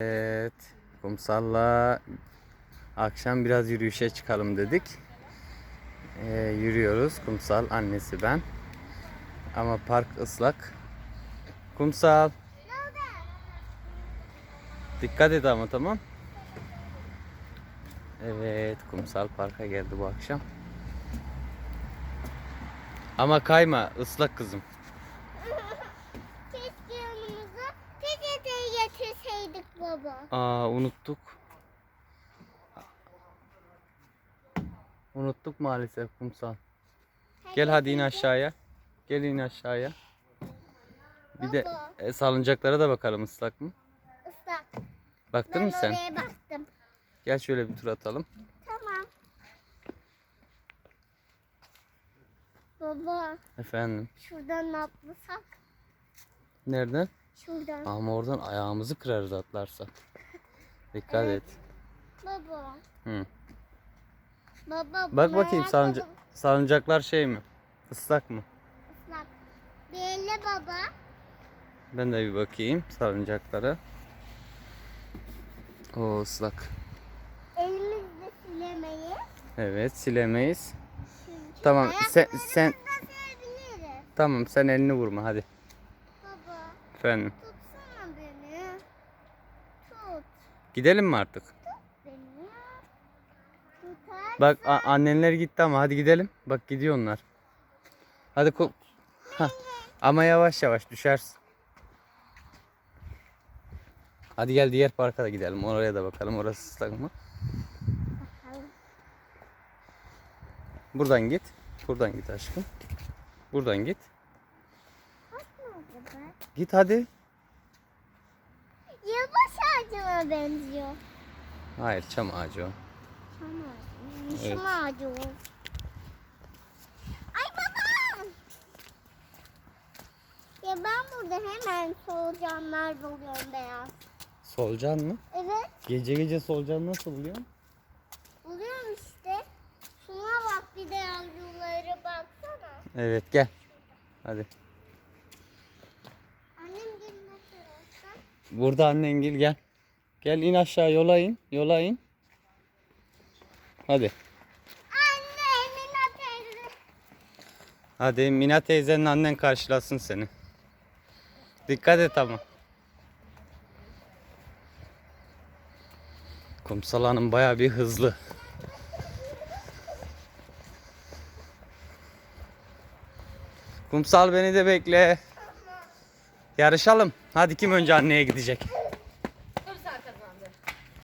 Evet, kumsalla akşam biraz yürüyüşe çıkalım dedik. Ee, yürüyoruz, kumsal, annesi ben. Ama park ıslak. Kumsal. Dikkat et ama tamam. Evet, kumsal parka geldi bu akşam. Ama kayma, ıslak kızım. Getirseydik baba. Aa unuttuk. Unuttuk maalesef kumsal. Gel hadi in aşağıya. Gel in aşağıya. Bir de Baba. e, salıncaklara da bakalım ıslak mı? Islak. Baktın Ben mı sen? oraya baktım. Gel şöyle bir tur atalım. Tamam. Baba Efendim. şuradan atlasak. Nereden? Şuradan. Ama oradan ayağımızı kırarız atlarsak. Dikkat Evet. et. Baba. Hı. Baba. Bak bakayım salınca ayakkabı salıncaklar şey mi? Islak mı? Islak. Belli baba. Ben de bir bakayım salıncaklara. O ıslak. Elimizle silemeyiz. Evet silemeyiz. Çünkü Tamam sen sen tamam sen elini vurma hadi. Efendim. tutsana beni. Tut Gidelim mi artık? beni. Tutar. Bak annenler gitti ama hadi gidelim. Bak gidiyor onlar. Hadi ko- Hah. Ama yavaş yavaş düşersin. Hadi gel diğer parka da gidelim. Oraya da bakalım. Orası ıslak mı? Bakalım. Buradan git. Buradan git aşkım. Buradan git. Git hadi. Yılbaş ağacına benziyor. Hayır çam ağacı o. Çam ağacı. Evet. Çam ağacı o. Ay babam! Ya ben burada hemen solucanlar buluyorum beyaz. Solucan mı? Evet Gece gece solucan nasıl buluyorsun? buluyorum işte. Şuna bak bir de yavruları baksana. Evet gel. Hadi. Burada annen gel gel. Gel in aşağı yola in. Yola in. Hadi. Anne Emine teyze. Hadi Mina teyzenin annen karşılasın seni. Dikkat et ama. Kumsal Hanım baya bir hızlı. Kumsal beni de bekle. Yarışalım. Hadi kim önce anneye gidecek?